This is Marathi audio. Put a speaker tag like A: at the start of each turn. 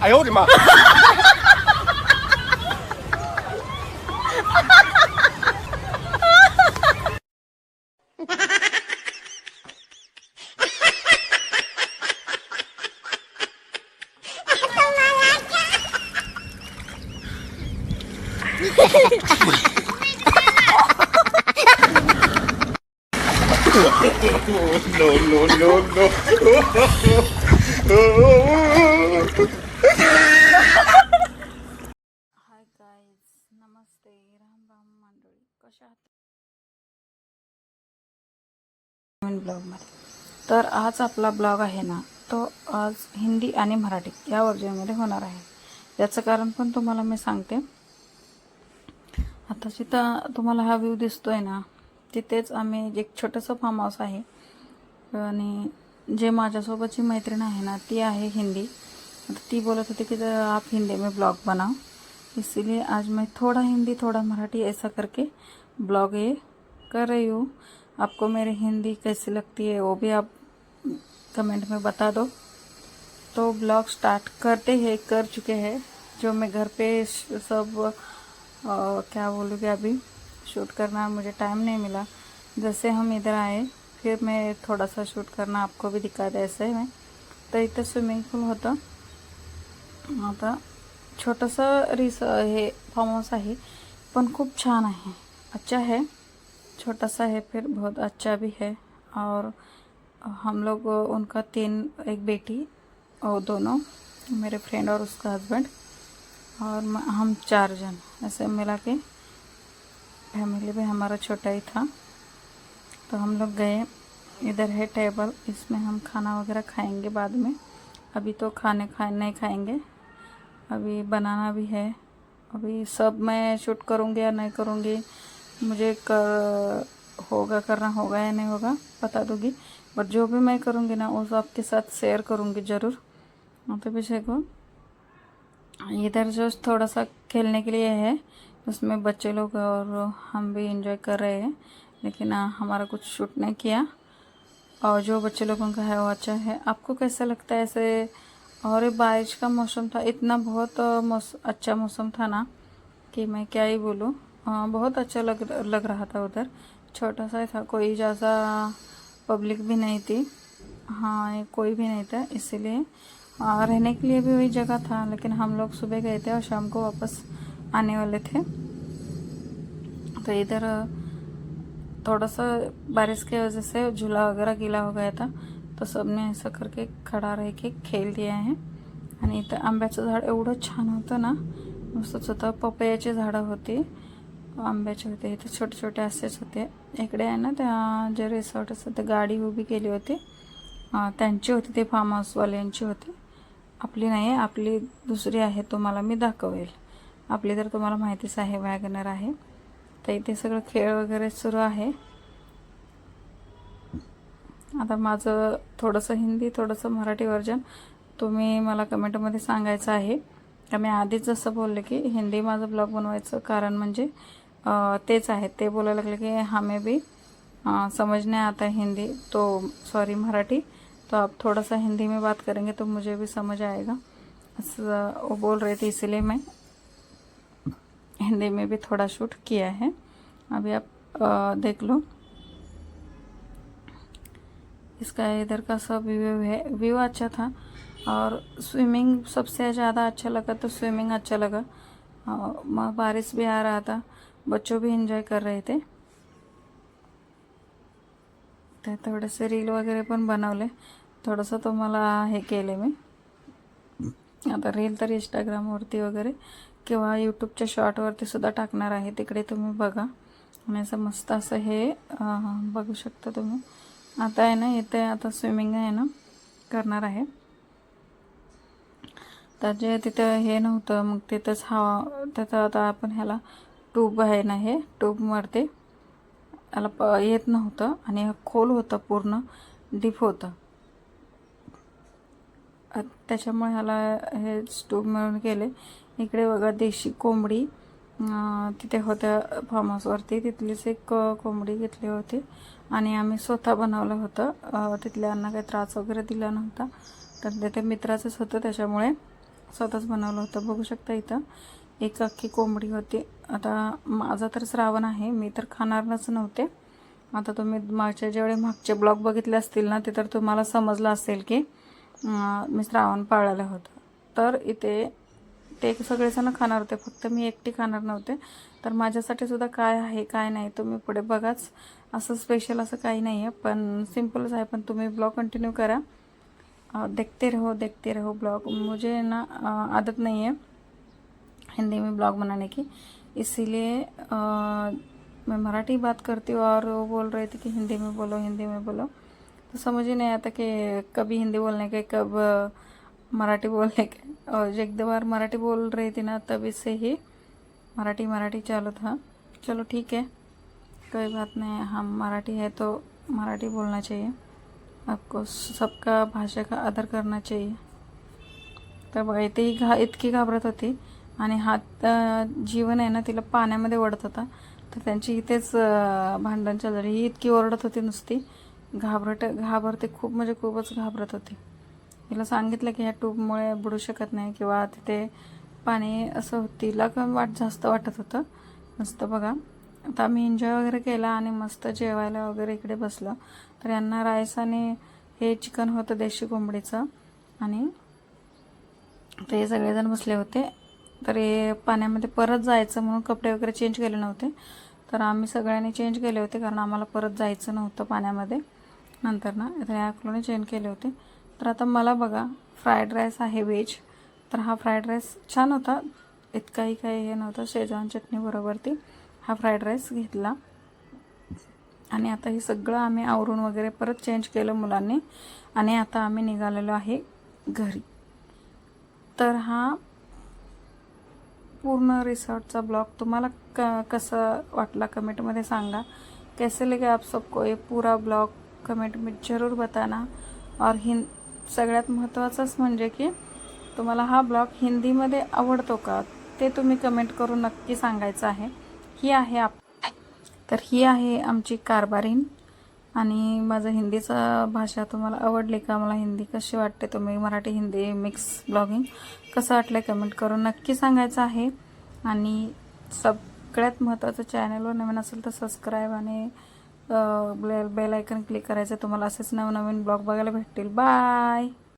A: 哎呦我的妈！no, no, no, no.
B: Hi guys नमस्ते राम राम मंडळी कशा आहात नवीन ब्लॉगमध्ये तर आज आपला ब्लॉग आहे ना तो आज हिंदी आणि मराठी या वर्जनमध्ये होणार आहे याचं कारण पण तुम्हाला मी सांगते आता जिथं तुम्हाला हा व्ह्यू दिसतोय ना तिथेच आम्ही एक छोटंसं फार्म हाऊस आहे. आणि जे माझ्यासोबतची मैत्रीण आहे ना ती आहे हिंदी. ती बोलत होती कि आप हिंदी में ब्लॉग बनाओ. इसीलिए आज मैं थोड़ा हिंदी थोड़ा मराठी ऐसा करके ब्लॉग ये कर रही हूँ। आपको मेरी हिंदी कैसी लगती है वो भी आप कमेंट में बता दो। तो ब्लॉग स्टार्ट करते हैं कर चुके हैं। जो मैं घर पे सब अ, क्या बोलूँगी अभी? शूट करना मुझे टाइम नहीं मिला। जैसे हम इधर आए, फिर मैं थोड़ा सा शूट करना आपको भी दिखा ऐसे में। तर इथं स्विमिंग पूल होतं। आता छोटंसं रिस हे फार्म हाऊस आहे पण खूप छान आहे अच्छा है। छोटा सा है, फिर बहुत अच्छा भी है। और हम लोग, उनका तीन, एक बेटी और दोनों, मेरे फ्रेंड और उसका हस्बैंड और हम चार जन, ऐसे मिला के। फैमिली भी हमारा छोटा ही था। तो हम लोग गए। इधर है टेबल। इसमें हम खाना वगैरह खाएँगे बाद में। अभी तो खाने खा, नहीं खाएँगे। अभी बनाना भी है। अभी सब मैं शूट करूँगी या नहीं करूँगी, मुझे कर, होगा करना होगा या नहीं होगा, बता दूँगी। बट जो भी मैं करूँगी ना, वो सब आपके साथ शेयर करूँगी ज़रूर। तो विषय को इधर जो थोड़ा सा खेलने के लिए है उसमें बच्चे लोग और हम भी इंजॉय कर रहे हैं। लेकिन आ, हमारा कुछ शूट नहीं किया। और जो बच्चे लोगों का है वो अच्छा है। आपको कैसा लगता है? ऐसे और बारिश का मौसम था इतना बहुत मौस, अच्छा मौसम था ना कि मैं क्या ही बोलूँ। बहुत अच्छा लग लग रहा था उधर। छोटा सा ही था कोई ज़्यादा पब्लिक भी नहीं थी। हाँ कोई भी नहीं था इसीलिए। रहने के लिए भी वही जगह था लेकिन हम लोग सुबह गए थे और शाम को वापस आने वाले थे। तो इधर थोड़ा सा बारिश की वजह से झूला वगैरह गीला हो गया था। तो सबने असं करके खडा रह के खेळ दिया आहे आणि इथं आंब्याचं झाड एवढं छान होतं ना मस्तच होतं पपयाची झाडं होती. आंब्याचे होते इथे छोटे छोटे असेच होते. इकडे आहे ना त्या जे रिसॉर्ट असतं ते गाडी उभी केली होती. त्यांची होती ते फार्म हाऊसवाल्यांची होती. आपली नाही आहे आपली दुसरी आहे तुम्हाला मी दाखवेल. आपली तर तुम्हाला माहितीच आहे वॅगनर आहे. तर इथे सगळं खेळ वगैरे सुरू आहे. आता माझं थोडंसं हिंदी थोडंसं मराठी व्हर्जन तुम्ही मला कमेंटमध्ये सांगायचं आहे. तर मी आधीच जसं बोलले की हिंदी माझं ब्लॉग बनवायचं कारण म्हणजे तेच आहे. ते बोलायला लागले की हमें भी समज समझ नहीं आता हिंदी तो सॉरी मराठी. तो आप थोड़ा सा हिंदी में बात करेंगे तो मुझे भी समझ आएगा. असं वो बोल रहे थे इसलिए मैं. हिंदी में भी थोड़ा शूट किया है। अभी आप अ, देख लो। इसका इधर का सब व्यू है व्यू अच्छा था और स्विमिंग सबसे ज़्यादा अच्छा लगा तो स्विमिंग अच्छा लगा। म- बारिश भी आ रहा था बच्चों भी इंजॉय कर रहे थे। ते थोडेसे रील वगैरह पन वगैरे पण बनवले थोडंसं तुम्हाला हे केले मी। आता रील तर इंस्टाग्रामवरती वगैरे किंवा यूट्यूबच्या शॉर्टवरती सुद्धा टाकणार आहे. तिकडे तुम्ही बघा. आणि असं मस्त असं हे बघू शकता तुम्ही. आता आहे ना इथे आता स्विमिंग आहे ना करणार आहे. तर जे तिथं हे नव्हतं मग तिथंच हवा त्याचं आता आपण ह्याला ट्यूब आहे ना हे ट्यूबवरती त्याला प येत नव्हतं आणि हे खोल होतं पूर्ण डीप होतं. त्याच्यामुळे ह्याला हे स्टूप मिळून गेले. इकडे बघा देशी कोंबडी. तिथे होत्या फार्म हाऊसवरती तिथलीच एक कोंबडी घेतली होती. आणि आम्ही स्वतः बनवलं होतं. तिथल्यांना काही त्रास वगैरे दिला नव्हता. तर ते- मित्राचंच होतं. त्याच्यामुळे स्वतःच बनवलं होतं. बघू शकता इथं एक अख्खी कोंबडी होती. आता माझा तर श्रावण आहे. मी तर खाणारच नव्हते. आता तुम्ही मागच्या जेवढे मागचे ब्लॉग बघितले असतील ना ते तर तुम्हाला समजलं असेल की मी श्रावण पाळलेलं होतं. तर इथे ते सगळेजण खाणार होते. फक्त मी एकटी खाणार नव्हते. तर माझ्यासाठी सुद्धा काय आहे काय नाही तुम्ही पुढे बघाच. असं स्पेशल असं काही नाही आहे पण सिम्पलच आहे. पण तुम्ही ब्लॉग कंटिन्यू करा. देखते रहो देखते रहो ब्लॉग मुझे ना आदत नहीं है हिंदी में ब्लॉग बनाने की. इसीलिए मैं मराठी बात करती हूँ और वो बोल रहे थे कि हिंदी में बोलो हिंदी में बोलो. तो समझ ही नहीं आता कि कभी हिंदी बोलने के कब मराठी बोलने के। और एक दो बार मराठी बोल रही थी ना तभी से ही मराठी मराठी चालू था। चलो ठीक है कोई बात नहीं हम मराठी है तो मराठी बोलना चाहिए। आपको सबका भाषा का आदर करना चाहिए। तर बघा इथे ही घा इतकी घाबरत होती। आणि हात जीवन आहे ना तिला पाण्यामध्ये ओढत होता. तर त्यांची इथेच भांडण चालू ही इतकी ओरडत होती नुसती. घाबरट घाबरते खूप म्हणजे खूपच घाबरत होती. तिला सांगितलं की ह्या ट्यूबमुळे बुडू शकत नाही किंवा तिथे पाणी असं तिला वाट जास्त वाटत होतं. मस्त बघा. आता आम्ही एन्जॉय वगैरे केला आणि मस्त जेवायला वगैरे इकडे बसलं. तर यांना राईस आणि हे चिकन होतं देशी कोंबडीचं. आणि ते सगळेजण बसले होते. तर हे पाण्यामध्ये परत जायचं म्हणून कपडे वगैरे चेंज केले नव्हते. तर आम्ही सगळ्यांनी चेंज केले होते कारण आम्हाला परत जायचं नव्हतं पाण्यामध्ये. नंतर ना तर या अकलूने चेंज केले होते. तर आता मला बघा फ्राईड राईस आहे व्हेज तर हा फ्राईड राईस छान होता. इतकाही काही हे नव्हतं. शेजवान चटणीबरोबरती हा फ्राईड राईस घेतला. आणि आता हे सगळं आम्ही आवरून वगैरे परत चेंज केलं मुलांनी. आणि आता आम्ही निघालेलो आहे घरी. तर हा पूर्ण रिसॉर्टचा ब्लॉग तुम्हाला क कसं वाटला कमेंटमध्ये सांगा. कैसे लगे आप सबको ये पूरा ब्लॉग? कमेंट में ज़रूर बताना. और हिं सगळ्यात महत्त्वाचंच म्हणजे की तुम्हाला हा ब्लॉग हिंदीमध्ये आवडतो का ते तुम्ही कमेंट करून नक्की सांगायचं आहे. ही आहे आप तर ही आहे आमची कारभारीन आणि माझं हिंदीचा भाषा तुम्हाला आवडली का मला हिंदी कशी वाटते तुम्ही मराठी हिंदी मिक्स ब्लॉगिंग कसं वाटलं कमेंट करून नक्की सांगायचं आहे. आणि सगळ्यात महत्त्वाचं चॅनलवर नवीन असेल तर सबस्क्राईब आणि बेल बेल आयकन क्लिक करायचं तुम्हाला असेच नवनवीन ब्लॉग बघायला भेटतील. बाय